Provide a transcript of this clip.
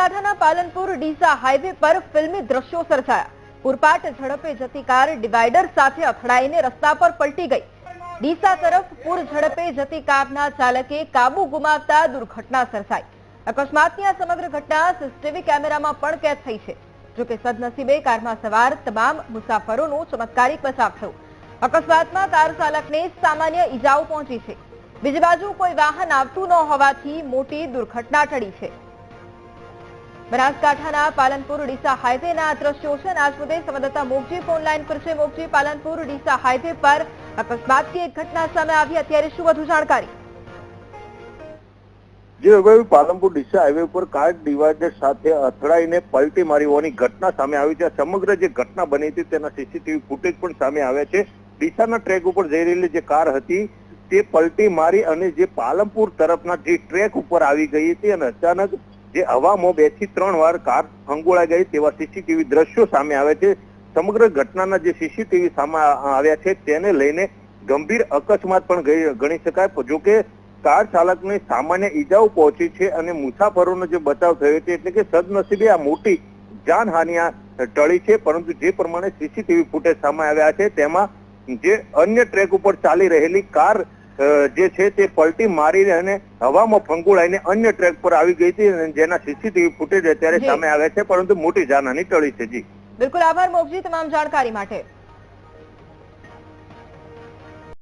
બનાસકાંઠાના પાલનપુર ડીસા હાઈવે પર ફિલ્મી દ્રશ્યો સર્જાયા. પુરપાટ ઝડપે જતી કાર ડિવાઈડર સાથે અથડાઈને રસ્તા પર પલટી ગઈ. ડીસા તરફ પૂર ઝડપે જતી કારના ચાલકે કાબુ ગુમાવતા દુર્ઘટના સર્જાઈ. અકસ્માતની આ સમગ્ર ઘટના સીસીટીવી કેમેરામાં પણ કેદ થઈ છે. જોકે સદનસીબે કારમાં સવાર તમામ મુસાફરોનું ચમત્કારિક બચાવ થયો. અકસ્માતમાં કાર ચાલકને સામાન્ય ઈજાઓ પહોંચી છે. બીજી બાજુ કોઈ વાહન આવતું ન હોવાથી મોટી દુર્ઘટના ટળી છે. બનાસકાંઠાના પાલનપુર ડીસા હાઈવેના દ્રશ્યો છે. આજ મુદ્દે સંવાદદાતા મોગજી ફોન લાઈન પર છે. મોગજી, પાલનપુર ડીસા હાઈવે પર અકસ્માતની એક ઘટના સામે આવી. અત્યારે શું વધુ જાણકારી? જે હવે પાલનપુર ડીસા હાઈવે ઉપર કાર ડિવાઈડર સાથે અથડાઈને પલટી મારી હોવાની ઘટના સામે આવી છે. સમગ્ર જે ઘટના બની હતી તેના સીસીટીવી ફૂટેજ પણ સામે આવ્યા છે. ડીસાના ટ્રેક ઉપર જઈ રહેલી જે કાર હતી, તે પલટી મારી અને જે પાલનપુર તરફના જે ટ્રેક ઉપર આવી ગઈ હતી અને અચાનક જે હવામાં બેથી ત્રણ વાર કાર ફંગોળાઈ ગઈ તેવા સીસીટીવી દ્રશ્યો સામે આવે છે. સમગ્ર ઘટનાના જે સીસીટીવી સામે આવ્યા છે તેને લઈને ગંભીર અકસ્માત પણ ગણી શકાય. જો કે કાર ચાલકને સામાન્ય ઈજાઓ પહોંચી છે અને મુસાફરોનો જે બચાવ થયો છે એટલે કે સદનસીબે આ મોટી જાનહાનિ આ ટળી છે. પરંતુ જે પ્રમાણે સીસીટીવી ફૂટેજ સામે આવ્યા છે, તેમાં જે અન્ય ટ્રેક ઉપર ચાલી રહેલી કાર જે છે તે પલટી મારીને અને હવામાં ફંગોળાઈને અન્ય ટ્રેક પર આવી ગઈ હતી અને જેના સીસીટીવી ફૂટેજ અત્યારે. સામે આવ્યા છે પરંતુ મોટી જાનહાની ટળી છે જી બિલકુલ આભાર મોગજી તમામ જાણકારી માટે